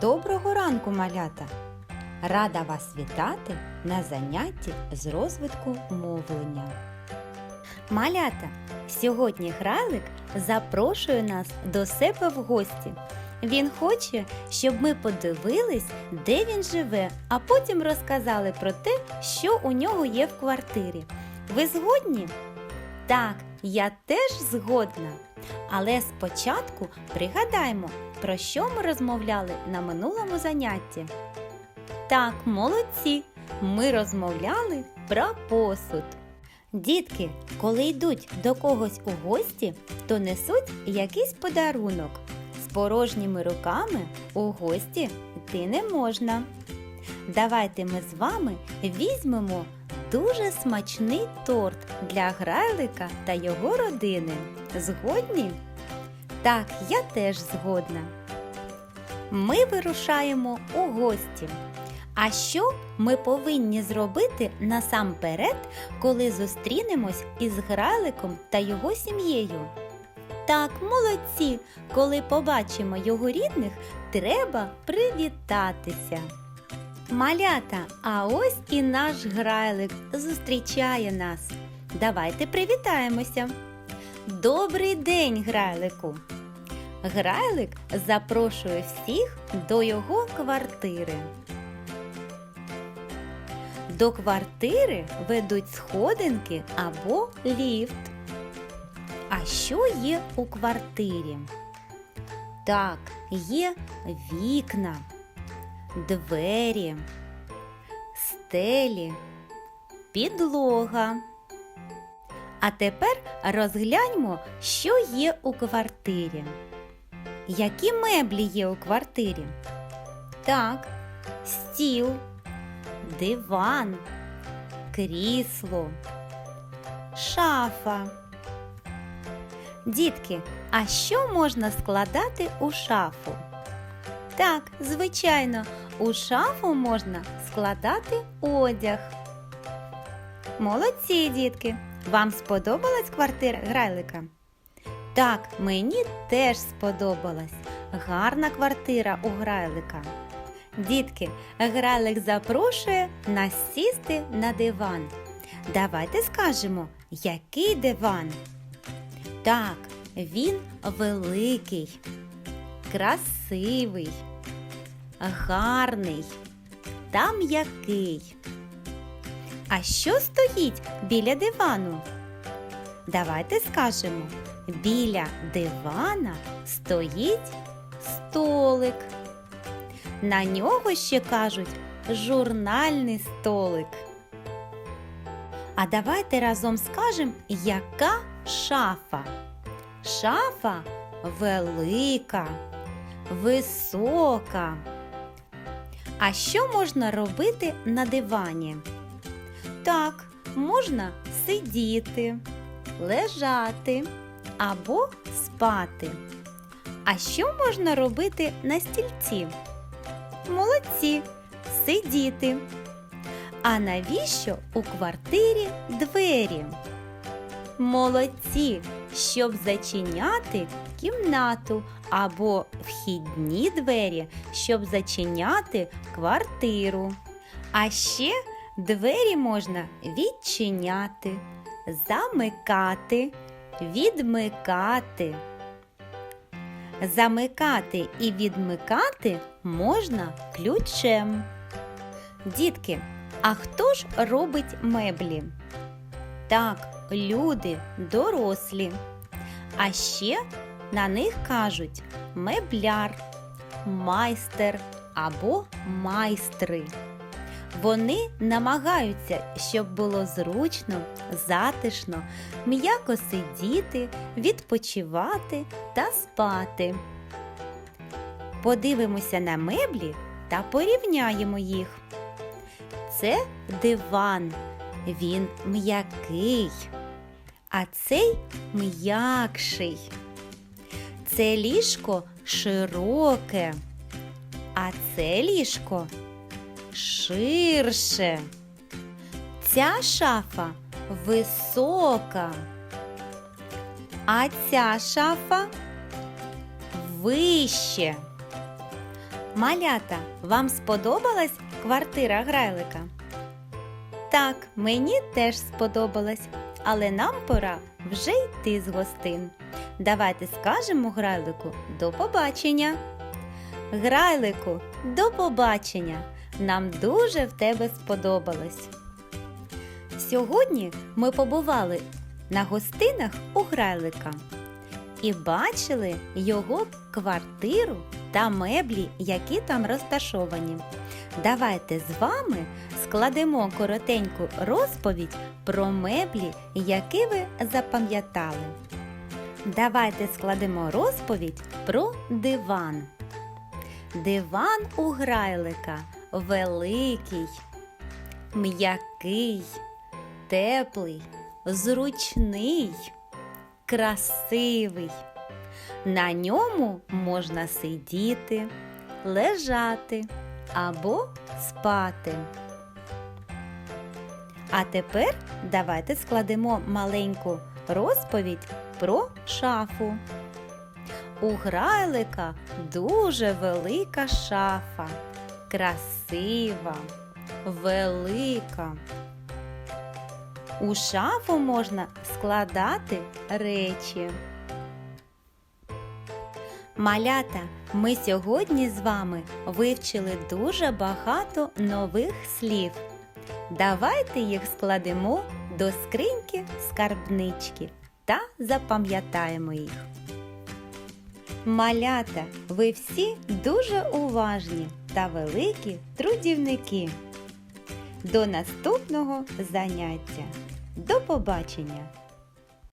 Доброго ранку, малята! Рада вас вітати на занятті з розвитку мовлення. Малята, сьогодні Грайлик запрошує нас до себе в гості. Він хоче, щоб ми подивились, де він живе, а потім розказали про те, що у нього є в квартирі. Ви згодні? Так, я теж згодна. Але спочатку пригадаймо, про що ми розмовляли на минулому занятті. Так, молодці! Ми розмовляли про посуд. Дітки, коли йдуть до когось у гості, то несуть якийсь подарунок. З порожніми руками у гості йти не можна. Давайте ми з вами візьмемо дуже смачний торт для грайлика та його родини. Згодні? Так, я теж згодна. Ми вирушаємо у гості. А що ми повинні зробити насамперед, коли зустрінемось із грайликом та його сім'єю? Так, молодці, коли побачимо його рідних, треба привітатися. Малята, а ось і наш грайлик зустрічає нас. Давайте привітаємося. Добрий день, грайлику! Грайлик запрошує всіх до його квартири. До квартири ведуть сходинки або ліфт. А що є у квартирі? Так, є вікна, двері, стелі, підлога. А тепер розгляньмо, що є у квартирі. Які меблі є у квартирі? Так, стіл, диван, крісло, шафа. Дітки, а що можна складати у шафу? Так, звичайно, у шафу можна складати одяг. Молодці, дітки! Вам сподобалась квартира грайлика? Так, мені теж сподобалась. Гарна квартира у грайлика. Дітки, грайлик запрошує нас сісти на диван. Давайте скажемо, який диван? Так, він великий, красивий, гарний та м'який. А що стоїть біля дивану? Давайте скажемо. Біля дивана стоїть столик. На нього ще кажуть журнальний столик. А давайте разом скажемо, яка шафа. Шафа велика, висока. А що можна робити на дивані? Так, можна сидіти, лежати або спати. А що можна робити на стільці? Молодці, сидіти. А навіщо у квартирі двері? Молодці, щоб зачиняти кімнату або вхідні двері, щоб зачиняти квартиру. А ще двері можна відчиняти, замикати, відмикати. Замикати і відмикати можна ключем. Дітки, а хто ж робить меблі? Так, люди, дорослі. А ще на них кажуть мебляр, майстер або майстри. Вони намагаються, щоб було зручно, затишно, м'яко сидіти, відпочивати та спати. Подивимося на меблі та порівняємо їх. Це диван. Він м'який, а цей м'якший. Це ліжко широке, а це ліжко ширше. Ця шафа висока. А ця шафа вище. Малята, вам сподобалась квартира грайлика? Так, мені теж сподобалась, але нам пора вже йти з гостин. Давайте скажемо грайлику до побачення. Грайлику, до побачення! Нам дуже в тебе сподобалось. Сьогодні ми побували на гостинах у грайлика і бачили його квартиру та меблі, які там розташовані. Давайте з вами складемо коротеньку розповідь про меблі, які ви запам'ятали. Давайте складемо розповідь про диван. Диван у грайлика великий, м'який, теплий, зручний, красивий. На ньому можна сидіти, лежати або спати. А тепер давайте складемо маленьку розповідь про шафу. У грайлика дуже велика шафа, красива, велика. У шафу можна складати речі. Малята, ми сьогодні з вами вивчили дуже багато нових слів. Давайте їх складемо до скриньки скарбнички та запам'ятаємо їх. Малята, ви всі дуже уважні та великі трудівники. До наступного заняття. До побачення!